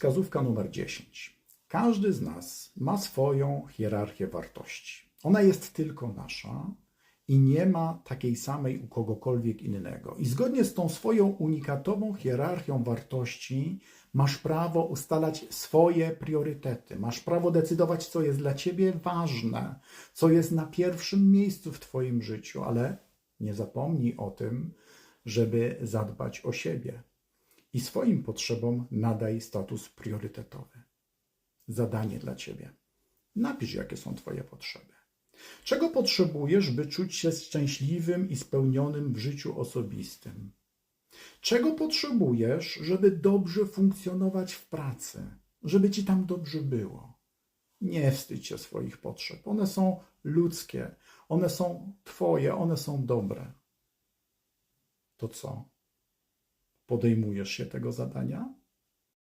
Wskazówka numer 10. Każdy z nas ma swoją hierarchię wartości. Ona jest tylko nasza i nie ma takiej samej u kogokolwiek innego. I zgodnie z tą swoją unikatową hierarchią wartości masz prawo ustalać swoje priorytety. Masz prawo decydować, co jest dla ciebie ważne, co jest na pierwszym miejscu w twoim życiu, ale nie zapomnij o tym, żeby zadbać o siebie i swoim potrzebom nadaj status priorytetowy. Zadanie dla ciebie. Napisz, jakie są twoje potrzeby. Czego potrzebujesz, by czuć się szczęśliwym i spełnionym w życiu osobistym? Czego potrzebujesz, żeby dobrze funkcjonować w pracy, żeby ci tam dobrze było? Nie wstydź się swoich potrzeb. One są ludzkie, one są twoje, one są dobre. To co? Podejmujesz się tego zadania?